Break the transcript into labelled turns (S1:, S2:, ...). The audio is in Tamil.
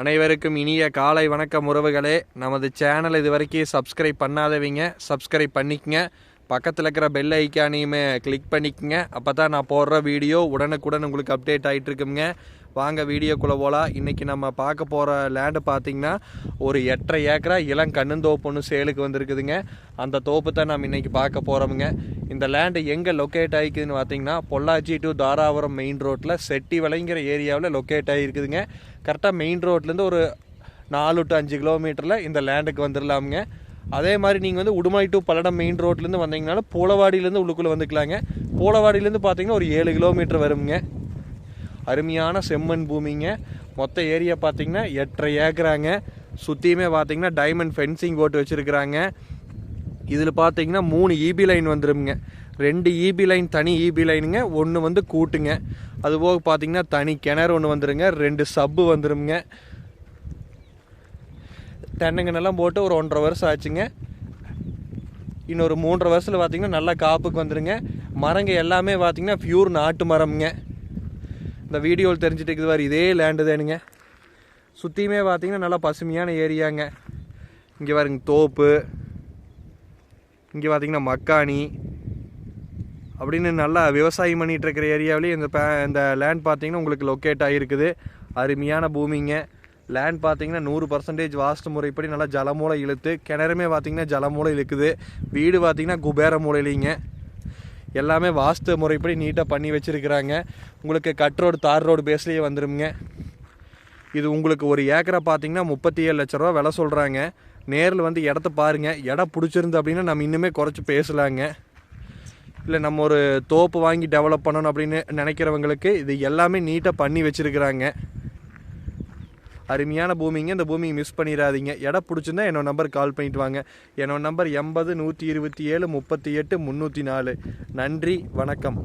S1: அனைவருக்கும் இனிய காலை வணக்கம் உறவுகளே. நமது சேனல் இது வரைக்கும் சப்ஸ்கிரைப் பண்ணாதவங்க. சப்ஸ்கிரைப் பண்ணிக்கங்க. பக்கத்தில் இருக்கிற பெல் ஐக்கானையுமே கிளிக் பண்ணிக்கோங்க. அப்போ தான் நான் போடுற வீடியோ உடனுக்குடன் உங்களுக்கு அப்டேட் ஆகிட்டு இருக்குங்க. வாங்க வீடியோக்குள்ளே போகலாம் இன்றைக்கி நம்ம பார்க்க போகிற லேண்டு பார்த்தீங்கன்னா ஒரு எட்டரை ஏக்கரா இளம் கண்ணுந்தோப்புன்னு சேலுக்கு வந்திருக்குதுங்க. அந்த தோப்பு தான் நம்ம இன்றைக்கி பார்க்க போகிறோமுங்க இந்த லேண்டு எங்கே லொக்கேட் ஆகிக்குதுன்னு பார்த்தீங்கன்னா பொள்ளாச்சி டு தாராபுரம் மெயின் ரோட்டில் செட்டி வளைங்கிற ஏரியாவில் லொக்கேட் ஆகிருக்குதுங்க கரெக்டாக மெயின் ரோட்லேருந்து ஒரு நாலு டு அஞ்சு கிலோமீட்டரில் இந்த லேண்டுக்கு வந்துடலாமுங்க அதே மாதிரி நீங்கள் வந்து உடுமலை டு பல்லடம் மெயின் ரோட்லேருந்து வந்தீங்கனாலும் பூலவாடியிலேருந்து உள்ளுக்குள்ளே வந்துக்கலாங்க. பூலவாடியிலேருந்து பார்த்தீங்கன்னா ஒரு ஏழு கிலோமீட்டர் வருங்க அருமையான செம்மண் பூமிங்க. மொத்த ஏரியா பார்த்தீங்கன்னா எட்டரை ஏக்கராங்க. சுற்றியுமே பார்த்தீங்கன்னா டைமண்ட் ஃபென்சிங் போட்டு வச்சுருக்குறாங்க. இதில் பார்த்தீங்கன்னா மூணு இபி லைன் வந்துருமுங்க. ரெண்டு இபி லைன் தனி இபி லைனுங்க ஒன்று வந்து கூட்டுங்க. அதுபோக பார்த்தீங்கன்னா தனி கிணறு ஒன்று வந்துருங்க. ரெண்டு சப்பு வந்துருங்க தென்னங்கன்னெல்லாம் போட்டு ஒரு ஒன்றரை வருஷம் ஆச்சுங்க. இன்னொரு மூன்றரை வருஷத்தில் பார்த்திங்கன்னா நல்லா காப்புக்கு வந்துடுங்க மரங்க எல்லாமே பார்த்தீங்கன்னா பியூர் நாட்டு மரம்ங்க. இந்த வீடியோவில் தெரிஞ்சுட்டு இருக்குது இதே லேண்டு தானுங்க. சுற்றியுமே பார்த்தீங்கன்னா நல்லா பசுமையான ஏரியாங்க. இங்கே பாருங்க தோப்பு. இங்கே பார்த்தீங்கன்னா மக்காணி. அப்படின்னு நல்லா விவசாயம் பண்ணிகிட்ருக்கிற ஏரியாவிலேயே இந்த பே இந்த லேண்ட் பார்த்திங்கன்னா உங்களுக்கு லொக்கேட் ஆகிருக்குது அருமையான பூமிங்க. லேண்ட் பார்த்தீங்கன்னா நூறு பர்சன்டேஜ் வாஸ்து முறைப்படி நல்லா ஜலமூலை இழுத்து கிணறுமே பார்த்தீங்கன்னா ஜலமூலை இழுக்குது. வீடு பார்த்தீங்கன்னா குபேர மூலையிலிங்க. எல்லாமே வாஸ்து முறைப்படி நீட்டாக பண்ணி வச்சுருக்கிறாங்க. உங்களுக்கு கட் ரோடு தார் ரோடு பேஸ்லேயே வந்துடுங்க இது உங்களுக்கு ஒரு ஏக்கரை பார்த்தீங்கன்னா முப்பத்தி ஏழு லட்ச ரூபா விலை சொல்கிறாங்க நேரில் வந்து இடத்த பாருங்கள் இடம் பிடிச்சிருந்து அப்படின்னா நம்ம இன்னுமே குறைச்சி பேசலாங்க. இல்லை நம்ம ஒரு தோப்பு வாங்கி டெவலப் பண்ணணும் அப்படின்னு நினைக்கிறவங்களுக்கு இது எல்லாமே நீட்டாக பண்ணி வச்சுருக்கிறாங்க. அருமையான பூமிங்க. இந்த பூமியை மிஸ் பண்ணிடாதீங்க. இடம் பிடிச்சிருந்தா என்னோட நம்பர் கால் பண்ணிட்டு வாங்க. என்னோட நம்பர் எண்பது நூற்றி இருபத்தி ஏழு முப்பத்தி எட்டு முந்நூற்றி நாலு. நன்றி வணக்கம்.